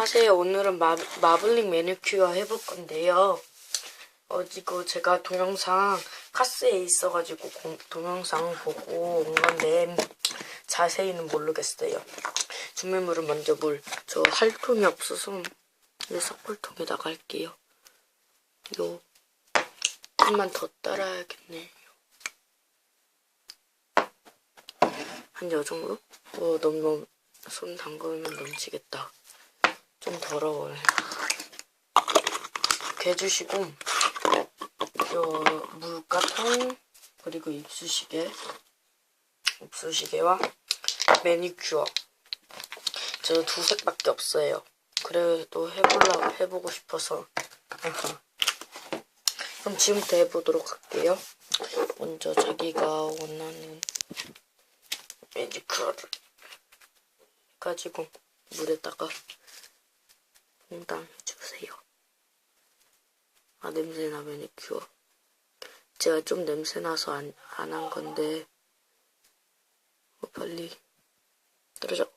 안녕하세요. 오늘은 마, 마블링 매니큐어 해볼 건데요. 어, 이거 제가 동영상 카스에 있어가지고 공- 동영상 보고 온 건데 자세히는 모르겠어요. 준비물은 먼저 물. 저 할 통이 없어서 이 석불통에다가 할게요. 요 좀만 더 따라야겠네. 한 요 정도? 어, 너무 손 담그면 넘치겠다. 좀 더러워요. 해주시고, 요 물가통, 그리고 입수시개, 입수시개와 매니큐어. 저두 색밖에 없어요. 그래도 해보려, 해보고 싶어서. 그럼 지금부터 해보도록 할게요. 먼저 자기가 원하는 매니큐어를 가지고 물에다가 퐁당해주세요. 아 냄새나 매니큐어. 제가 좀 냄새나서 안 안 한 건데 어, 빨리 떨어져.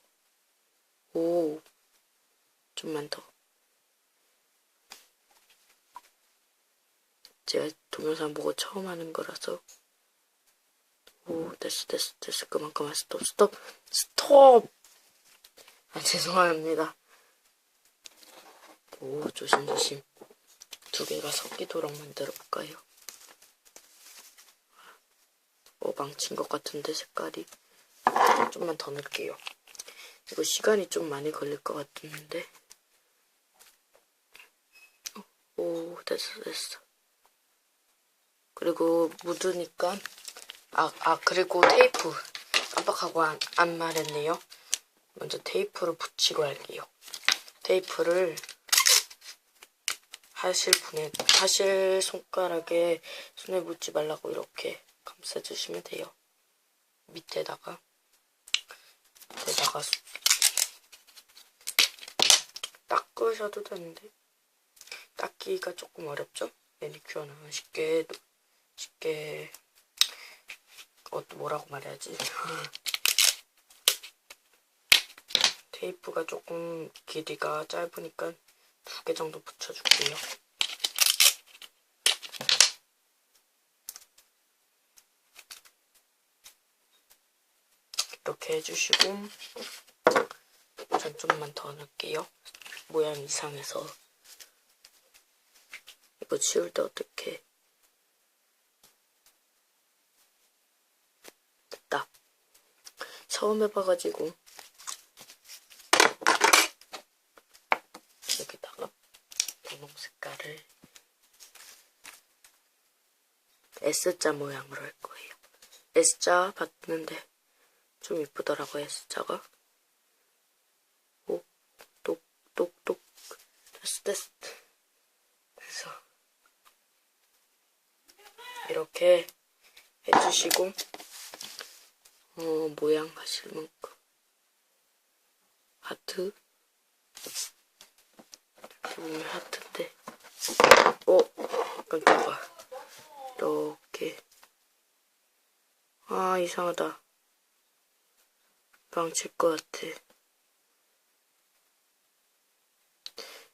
오 좀만 더. 제가 동영상 보고 처음 하는 거라서 오 됐어 됐어 됐어 그만 그만 스톱 스톱 스톱 아 죄송합니다 오 조심조심. 두 개가 섞이도록 만들어 볼까요? 어 망친 것 같은데 색깔이. 좀만 더 넣을게요. 이거 시간이 좀 많이 걸릴 것 같은데. 어, 오 됐어 됐어. 그리고 묻으니까 아, 아 그리고 테이프. 깜빡하고 안, 안 말했네요. 먼저 테이프를 붙이고 할게요. 테이프를 하실 분에 하실 손가락에 손에 묻지 말라고 이렇게 감싸주시면 돼요. 밑에다가. 밑에다가 수- 닦으셔도 되는데. 닦기가 조금 어렵죠? 매니큐어는 쉽게 쉽게 어, 뭐라고 말해야지? 테이프가 조금 길이가 짧으니까 두 개 정도 붙여줄게요. 이렇게 해주시고 전 좀만 더 넣을게요. 모양 이상해서. 이거 지울 때 어떻게? 됐다. 처음 해봐가지고 여기다가 분홍 색깔을 S자 모양으로 할 거예요. S자 봤는데 좀 이쁘더라고 S자가. 오, 똑, 똑, 똑. 됐어 됐어 그래서 이렇게 해주시고 어 모양 하실 만큼. 하트. 보면 하트인데. 어 깜짝아 이렇게 아 이상하다. 망칠 것 같아.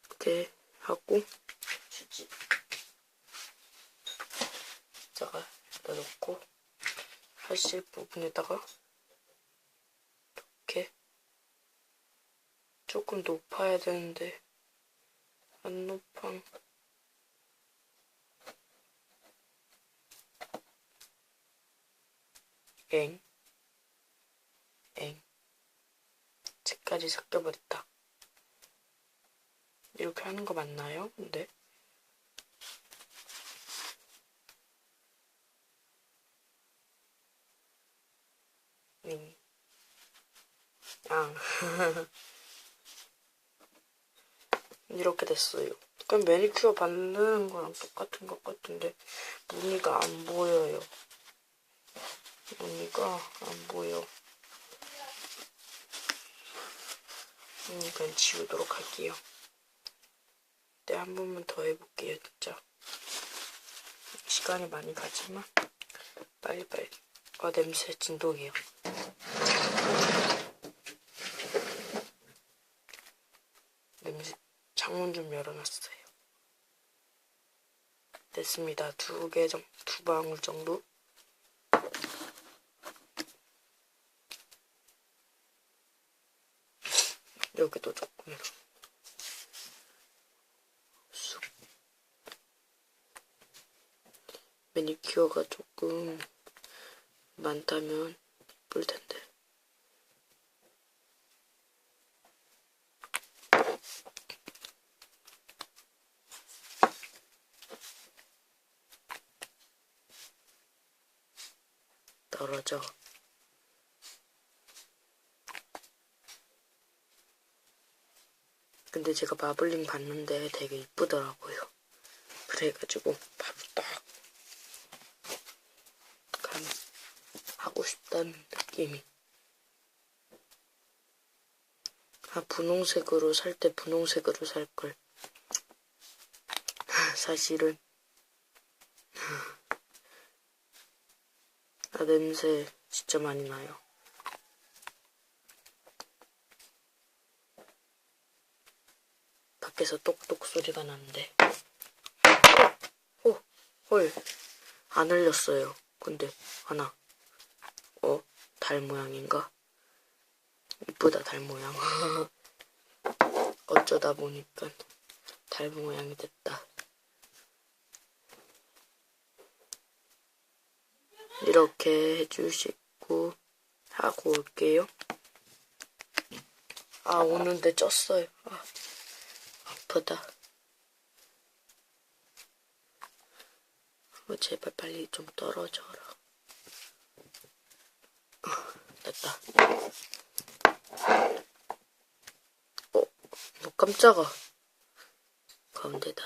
이렇게 하고. 자가 여기다 놓고 하실 부분에다가 이렇게 조금 높아야 되는데 안 높아 엥? 엥? 색깔이 섞여버렸다 이렇게 하는 거 맞나요? 근데 응. 아. 이렇게 됐어요. 그냥 매니큐어 바르는 거랑 똑같은 것 같은데 무늬가 안 보여요. 무늬가 안 보여. 음, 그냥 지우도록 할게요. 네, 한 번만 더 해볼게요, 진짜. 시간이 많이 가지만 빨리빨리. 아, 냄새 진동이에요. 냄새 창문 좀 열어놨어요. 됐습니다. 두 개 정, 두 방울 정도. 여기도 조금. 쑥. 매니큐어가 조금 많다면 예쁠 텐데. 떨어져. 근데 제가 마블링 봤는데 되게 이쁘더라고요. 그래가지고 바로 딱 감, 하고 싶다는 느낌이. 아, 분홍색으로 살 때 분홍색으로 살 걸. 사실은 아 냄새 진짜 많이 나요. 밖에서 똑똑 소리가 나는데. 오, 오, 헐, 안 흘렸어요. 근데 하나, 어, 달 모양인가? 이쁘다 달 모양. 어쩌다 보니까 달 모양이 됐다. 이렇게 해주시고 하고 올게요. 아 오는데 쪘어요. 아, 아프다. 어, 제발 빨리 좀 떨어져라. 어, 됐다. 어, 뭐 깜짝아. 가운데다.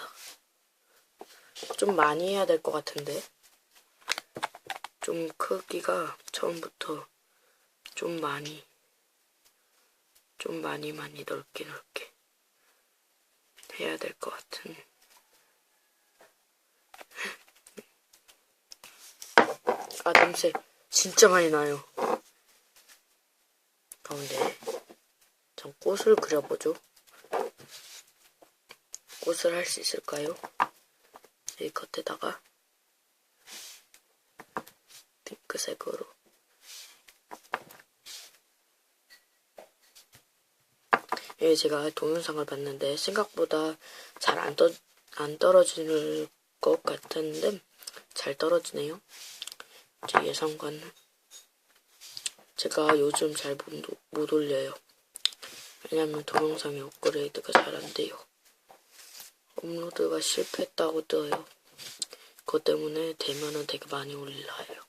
좀 많이 해야 될 것 같은데. 좀 크기가 처음부터 좀 많이 좀 많이 많이 넓게 넓게 해야 될 것 같은. 아 냄새 진짜 많이 나요. 가운데. 전 꽃을 그려보죠. 꽃을 할 수 있을까요? 이 겉에다가 핑크색으로 예, 제가 동영상을 봤는데 생각보다 잘안안 떨어질 것 같은데 잘 떨어지네요. 제 예상과는 제가 요즘 잘못 올려요. 왜냐면 동영상이 업그레이드가 잘 안 돼요. 업로드가 실패했다고 떠요. 그것 때문에 되면은 되게 많이 올라요.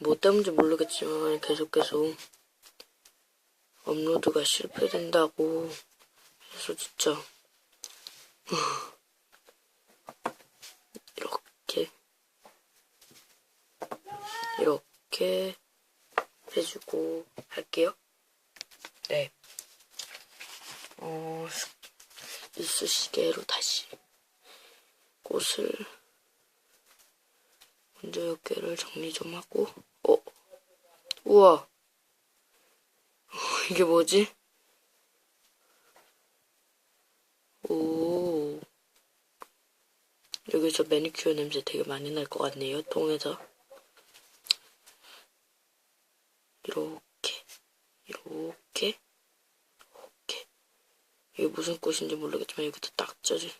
뭐 때문인지 모르겠지만 계속 계속 업로드가 실패된다고 해서 진짜 이렇게 이렇게 해주고 할게요. 네. 어, 이쑤시개로 다시 꽃을 먼저 여기를 정리 좀 하고 어 우와 어, 이게 뭐지? 오. 여기서 매니큐어 냄새 되게 많이 날 것 같네요 통에서. 이렇게 이렇게 이렇게. 이게 무슨 꽃인지 모르겠지만 이것도 딱 쪄지.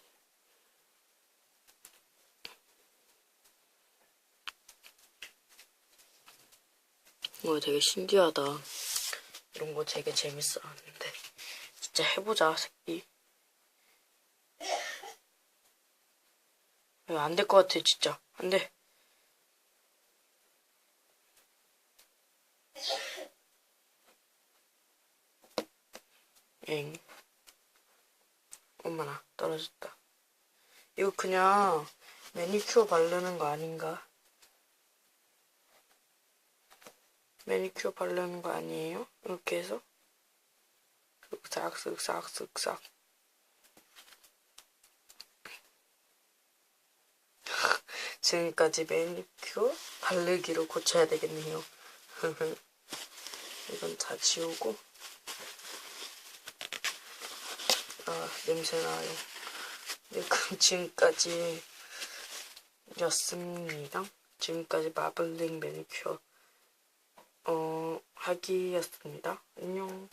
와 되게 신기하다 이런 거 되게 재밌어 하는데. 진짜 해보자 새끼. 안 될 것 같아 진짜. 안돼. 엥. 엄마나 떨어졌다. 이거 그냥 매니큐어 바르는 거 아닌가 매니큐어 바르는 거 아니에요? 이렇게 해서 쓱싹 쓱싹 쓱싹 지금까지 매니큐어 바르기로 고쳐야 되겠네요 이건 다 지우고 아, 냄새나요. 네, 그럼 지금까지 였습니다. 지금까지 마블링 매니큐어 어, 하기였습니다. 안녕.